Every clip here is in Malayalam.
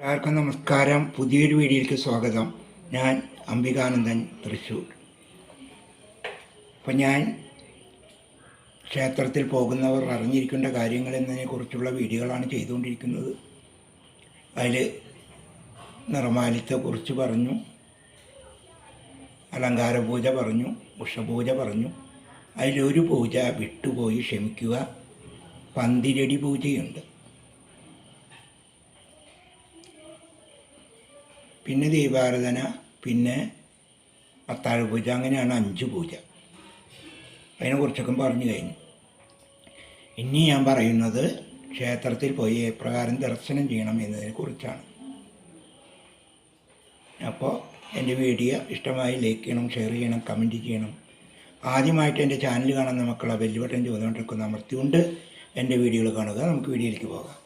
എല്ലാവർക്കും നമസ്കാരം. പുതിയൊരു വീഡിയോയിലേക്ക് സ്വാഗതം. ഞാൻ അംബികാനന്ദൻ തൃശ്ശൂർ അപ്പം ഞാൻ ക്ഷേത്രത്തിൽ പോകുന്നവർ അറിഞ്ഞിരിക്കേണ്ട കാര്യങ്ങൾ എന്നതിനെക്കുറിച്ചുള്ള വീഡിയോകളാണ് ചെയ്തുകൊണ്ടിരിക്കുന്നത്. അതിൽ കുറിച്ച് പറഞ്ഞു. അലങ്കാര പൂജ പറഞ്ഞു. ഉഷപൂജ പറഞ്ഞു. അതിലൊരു പൂജ വിട്ടുപോയി ക്ഷമിക്കുക. പന്തിരടി പൂജയുണ്ട്. പിന്നെ ദീപാരാധന പിന്നെ അത്താഴ പൂജ അങ്ങനെയാണ് അഞ്ച് പൂജ. അതിനെക്കുറിച്ചൊക്കെ പറഞ്ഞു കഴിഞ്ഞു. ഇനി ഞാൻ പറയുന്നത് ക്ഷേത്രത്തിൽ പോയി എപ്രകാരം ദർശനം ചെയ്യണം എന്നതിനെക്കുറിച്ചാണ് അപ്പോൾ എന്റെ വീഡിയോ ഇഷ്ടമായി ലൈക്ക് ചെയ്യണം ഷെയർ ചെയ്യണം കമന്റ് ചെയ്യണം. ആദ്യമായിട്ട് എന്റെ ചാനൽ കാണുന്ന മക്കളെ വെല്ലുവട്ടം ചോദിച്ചുകൊണ്ടിരിക്കുന്ന അമർത്തിയുണ്ട് എന്റെ വീഡിയോകൾ കാണുക. നമുക്ക് വീഡിയോയിലേക്ക് പോകാം.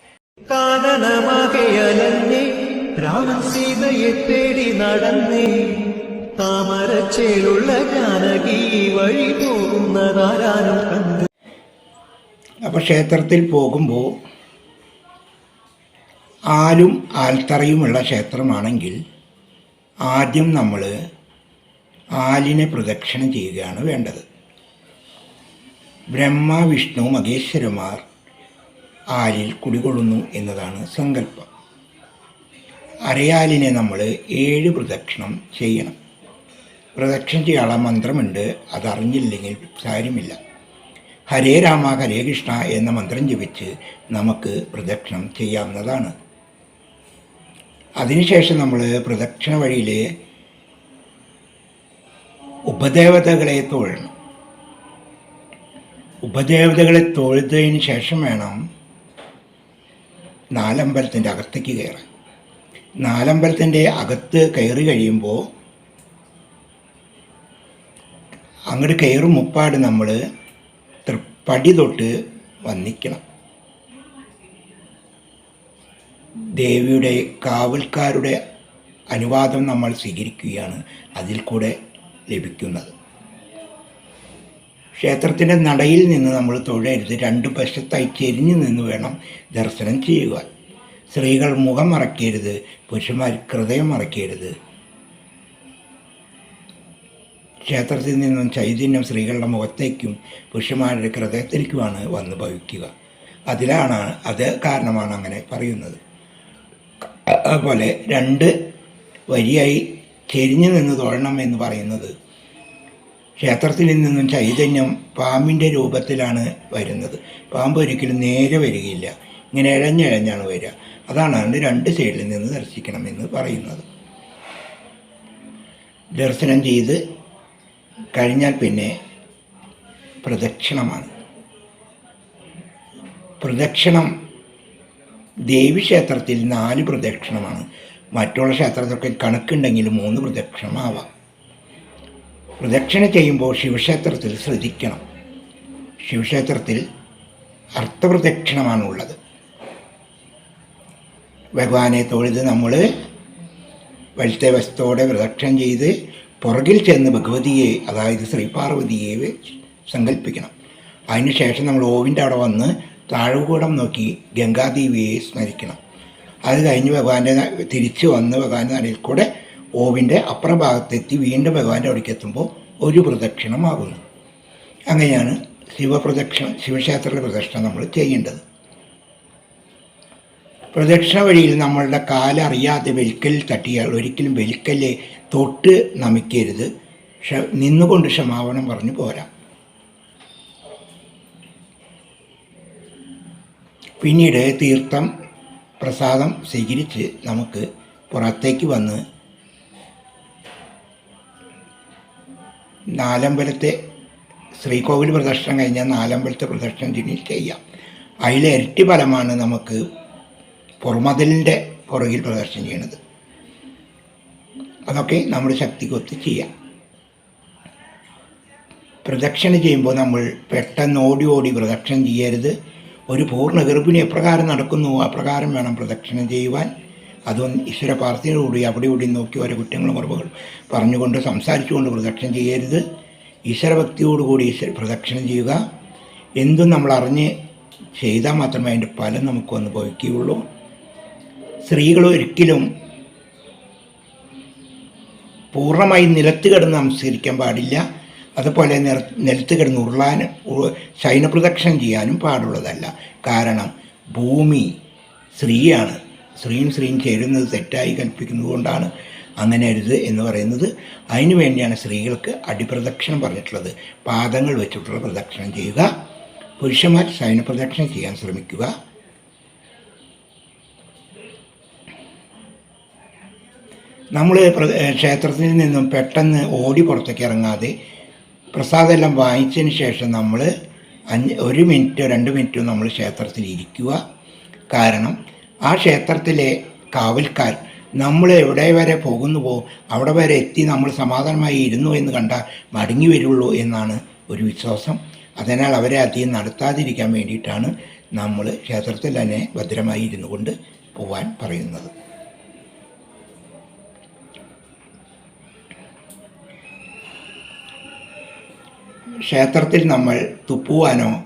രാമൻ സീതയെ തേടി നടന്നേ. താമരച്ചേലുള്ള ജാനകി വഴി പോകുന്നതാരാനും കണ്ട്. അപ്പോൾ ക്ഷേത്രത്തിൽ പോകുമ്പോൾ ആലും ആൽത്തറയുമുള്ള ക്ഷേത്രമാണെങ്കിൽ ആദ്യം നമ്മൾ ആലിനെ പ്രദക്ഷിണം ചെയ്യുകയാണ് വേണ്ടത്. ബ്രഹ്മ വിഷ്ണു മഹേശ്വരന്മാർ ആലിൽ കുടികൊള്ളുന്നു എന്നതാണ് സങ്കല്പം. അരയാലിനെ നമ്മൾ ഏഴ് പ്രദക്ഷിണം ചെയ്യണം. പ്രദക്ഷിണം ചെയ്യാനുള്ള മന്ത്രമുണ്ട്. അതറിഞ്ഞില്ലെങ്കിൽ കാര്യമില്ല. ഹരേ രാമ ഹരേ കൃഷ്ണ എന്ന മന്ത്രം ജപിച്ച് നമുക്ക് പ്രദക്ഷിണം ചെയ്യാവുന്നതാണ്. അതിനുശേഷം നമ്മൾ പ്രദക്ഷിണ വഴിയിൽ ഉപദേവതകളെ തൊഴണം. ഉപദേവതകളെ തൊഴുതതിന് ശേഷം വേണം നാലമ്പലത്തിന്റെ അകത്തേക്ക് കയറാൻ. നാലമ്പലത്തിന്റെ അകത്ത് കയറി കഴിയുമ്പോൾ അങ്ങോട്ട് കയറും മുപ്പാട് നമ്മൾ തൃപ്പടി തൊട്ട് വന്നിക്കണം. ദേവിയുടെ കാവൽക്കാരുടെ അനുവാദം നമ്മൾ സ്വീകരിക്കുകയാണ് അതിൽ കൂടെ ലഭിക്കുന്നത്. ക്ഷേത്രത്തിന്റെ നടയിൽ നിന്ന് നമ്മൾ തൊഴരുത്. രണ്ട് വശത്തായി ചെരിഞ്ഞു നിന്ന് വേണം ദർശനം ചെയ്യുക സ്ത്രീകൾ മുഖം മറക്കരുത് പുരുഷന്മാർ ഹൃദയം മറക്കരുത്. ക്ഷേത്രത്തിൽ നിന്നും ചൈതന്യം സ്ത്രീകളുടെ മുഖത്തേക്കും പുരുഷന്മാരുടെ ഹൃദയത്തിലേക്കുമാണ് വന്ന് ഭവിക്കുക അതിലാണ് അത് കാരണമാണ് അങ്ങനെ പറയുന്നത്. അതുപോലെ രണ്ട് വരിയായി ചെരിഞ്ഞു നിന്ന് തൊഴണം എന്ന് പറയുന്നത്. ക്ഷേത്രത്തിൽ നിന്നും ചൈതന്യം പാമ്പിന്റെ രൂപത്തിലാണ് വരുന്നത്. പാമ്പ് ഒരിക്കലും നേരെ വരികയില്ല. ഇങ്ങനെ ഇഴഞ്ഞിഴഞ്ഞാണ് വരിക. അതാണ് അതിന്റെ രണ്ട് സൈഡിൽ നിന്ന് ദർശിക്കണമെന്ന് പറയുന്നത്. ദർശനം ചെയ്ത് കഴിഞ്ഞാൽ പിന്നെ പ്രദക്ഷിണമാണ്. പ്രദക്ഷിണം ദേവീക്ഷേത്രത്തിൽ നാല് പ്രദക്ഷിണമാണ്. മറ്റുള്ള ക്ഷേത്രത്തിലൊക്കെ കണക്കുണ്ടെങ്കിൽ മൂന്ന് പ്രദക്ഷിണമാവാം. പ്രദക്ഷിണ ചെയ്യുമ്പോൾ ശിവക്ഷേത്രത്തിൽ ശ്രദ്ധിക്കണം. ശിവക്ഷേത്രത്തിൽ അർത്ഥപ്രദക്ഷിണമാണുള്ളത്. ഭഗവാനെ തൊഴുത് നമ്മൾ വലത്തെ വശത്തോടെ പ്രദക്ഷിണം ചെയ്ത് പുറകിൽ ചെന്ന് ഭഗവതിയെ അതായത് ശ്രീപാർവതിയെ സങ്കല്പിക്കണം. അതിനുശേഷം നമ്മൾ ഓവിന്റെ അവിടെ വന്ന് താഴ്കൂടം നോക്കി ഗംഗാദേവിയെ സ്മരിക്കണം. അത് കഴിഞ്ഞ് ഭഗവാന്റെ തിരിച്ച് വന്ന് ഭഗവാന്റെ നടയിൽ കൂടെ ഓവിന്റെ അപ്പുറഭാഗത്തെത്തി വീണ്ടും ഭഗവാന്റെ അവിടേക്ക് എത്തുമ്പോൾ ഒരു പ്രദക്ഷിണമാകുന്നു അങ്ങനെയാണ് ശിവപ്രദക്ഷിണം ശിവക്ഷേത്ര പ്രദക്ഷിണം നമ്മൾ ചെയ്യേണ്ടത്. പ്രദക്ഷിണ വഴിയിൽ നമ്മളുടെ കാലറിയാതെ വെൽക്കൽ തട്ടിയാൽ ഒരിക്കലും വെൽക്കലെ തൊട്ട് നമിക്കരുത്. നിന്നുകൊണ്ട് ക്ഷമാപണം പറഞ്ഞു പോരാ. പിന്നീട് തീർത്ഥം പ്രസാദം സ്വീകരിച്ച് നമുക്ക് പുറത്തേക്ക് വന്ന് നാലമ്പലത്തെ ശ്രീകോവിൽ പ്രദക്ഷിണം കഴിഞ്ഞാൽ നാലമ്പലത്തെ പ്രദക്ഷിണം ചെയ്യാം. അതിലെ ഇരട്ടി ഫലമാണ് നമുക്ക് പുറമതിലിന്റെ പുറകിൽ പ്രദർശനം ചെയ്യണത്. അതൊക്കെ നമ്മുടെ ശക്തിക്കൊത്ത് ചെയ്യാം. പ്രദക്ഷിണ ചെയ്യുമ്പോൾ നമ്മൾ പെട്ടെന്ന് ഓടി ഓടി പ്രദക്ഷിണം ചെയ്യരുത്. ഒരു പൂർണ ഗർഭിണി എപ്രകാരം നടക്കുന്നു അപ്രകാരം വേണം പ്രദക്ഷിണം ചെയ്യുവാൻ. അതൊന്നും ഈശ്വര പ്രാർത്ഥനയോടുകൂടി അവിടെ ഇവിടെ നോക്കി ഓരോ കുറ്റങ്ങളും ഉറവുകളും പറഞ്ഞുകൊണ്ട് സംസാരിച്ചുകൊണ്ട് പ്രദക്ഷിണം ചെയ്യരുത്. ഈശ്വരഭക്തിയോടുകൂടി ഈശ്വര പ്രദക്ഷിണം ചെയ്യുക. എന്തും നമ്മൾ അറിഞ്ഞ് ചെയ്താൽ മാത്രമേ അതിന്റെ ഫലം നമുക്ക് വന്ന് ഭവിക്കുകയുള്ളൂ. സ്ത്രീകൾ ഒരിക്കലും പൂർണമായി നിലത്ത് കിടന്ന് നമസ്കരിക്കാൻ പാടില്ല. അതുപോലെ നിർ നിലത്ത് കിടന്ന് ഉരുളാനും ശൈന ശയനപ്രദക്ഷിണം ചെയ്യാനും പാടുള്ളതല്ല. കാരണം ഭൂമി സ്ത്രീയാണ്. സ്ത്രീയും സ്ത്രീയും ചേരുന്നത് തെറ്റായി കൽപ്പിക്കുന്നത് കൊണ്ടാണ്. അങ്ങനെ അരുത് എന്ന് പറയുന്നത്. അതിനു വേണ്ടിയാണ് സ്ത്രീകൾക്ക് അടിപ്രദക്ഷിണം പറഞ്ഞിട്ടുള്ളത്. പാദങ്ങൾ വെച്ചിട്ടുള്ള പ്രദക്ഷിണം ചെയ്യുക. പുരുഷന്മാർ ശയനപ്രദക്ഷിണം ചെയ്യാൻ ശ്രമിക്കുക. നമ്മൾ ക്ഷേത്രത്തിൽ നിന്നും പെട്ടെന്ന് ഓടി പുറത്തേക്ക് ഇറങ്ങാതെ പ്രസാദമെല്ലാം വാങ്ങിച്ചതിന് ശേഷം നമ്മൾ അഞ്ച് ഒരു മിനിറ്റോ രണ്ട് മിനിറ്റോ നമ്മൾ ക്ഷേത്രത്തിൽ ഇരിക്കുക. കാരണം ആ ക്ഷേത്രത്തിലെ കാവൽക്കാർ നമ്മൾ എവിടെ വരെ പോകുന്നുവോ അവിടെ വരെ എത്തി നമ്മൾ സമാധാനമായി ഇരുന്നു എന്ന് കണ്ടാൽ മടങ്ങി വരുള്ളൂ എന്നാണ് ഒരു വിശ്വാസം. അതിനാൽ അവരെ അധികം നടത്താതിരിക്കാൻ വേണ്ടിയിട്ടാണ് നമ്മൾ ക്ഷേത്രത്തിൽ തന്നെ ഭദ്രമായി ഇരുന്നു കൊണ്ട് പോവാൻ പറയുന്നത്. ക്ഷേത്രത്തിൽ നമ്മൾ തുപ്പുവാനോ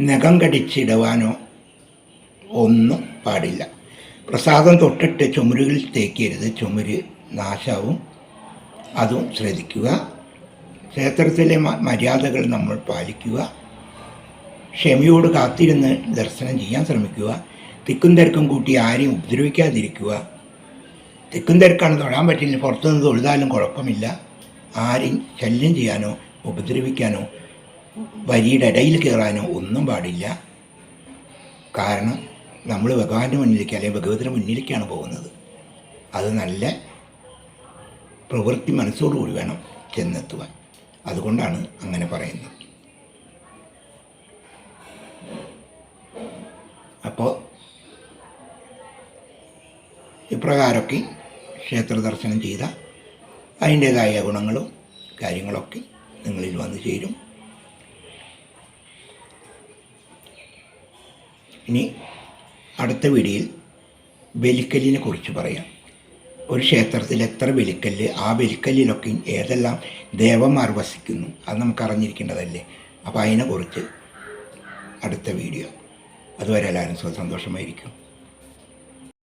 നഖം കടിച്ചിടുവാനോ ഒന്നും പാടില്ല. പ്രസാദം തൊട്ടിട്ട് ചുമരുകളിൽ തേക്കരുത്. ചുമര് നാശാവും. അതും ശ്രദ്ധിക്കുക. ക്ഷേത്രത്തിലെ മര്യാദകൾ നമ്മൾ പാലിക്കുക. ക്ഷമയോട് കാത്തിരുന്ന് ദർശനം ചെയ്യാൻ ശ്രമിക്കുക. തിക്കും തിരക്കും കൂട്ടി ആരെയും ഉപദ്രവിക്കാതിരിക്കുക. തിക്കും തിരക്കാണ് തൊഴാൻ പറ്റില്ല. പുറത്തുനിന്ന് തൊഴുതാലും കുഴപ്പമില്ല. ആരെയും ശല്യം ചെയ്യാനോ ഉപദ്രവിക്കാനോ വരിയുടെ ഇടയിൽ കയറാനോ ഒന്നും പാടില്ല. കാരണം നമ്മൾ ഭഗവാന്റെ മുന്നിലേക്ക് അല്ലെങ്കിൽ ഭഗവതിയുടെ മുന്നിലേക്കാണ് പോകുന്നത്. അത് നല്ല പ്രവൃത്തി മനസ്സോടുകൂടി വേണം ചെന്നെത്തുവാൻ. അതുകൊണ്ടാണ് അങ്ങനെ പറയുന്നത്. അപ്പോൾ ഇപ്രകാരമൊക്കെ ക്ഷേത്ര ദർശനം ചെയ്ത അതിന്റേതായ ഗുണങ്ങളും കാര്യങ്ങളൊക്കെ നിങ്ങളിൽ വന്നു ചേരും. ഇനി അടുത്ത വീഡിയോയിൽ ബലിക്കല്ലിനെ കുറിച്ച് പറയാം. ഒരു ക്ഷേത്രത്തിൽ എത്ര ബലിക്കല്ല് ആ ബലിക്കല്ലിലൊക്കെ ഏതെല്ലാം ദേവന്മാർ വസിക്കുന്നു അത് നമുക്ക് അറിഞ്ഞിരിക്കേണ്ടതല്ലേ? അപ്പോൾ അതിനെക്കുറിച്ച് അടുത്ത വീഡിയോ. അതുവരെ എല്ലാവരും സന്തോഷമായിരിക്കും.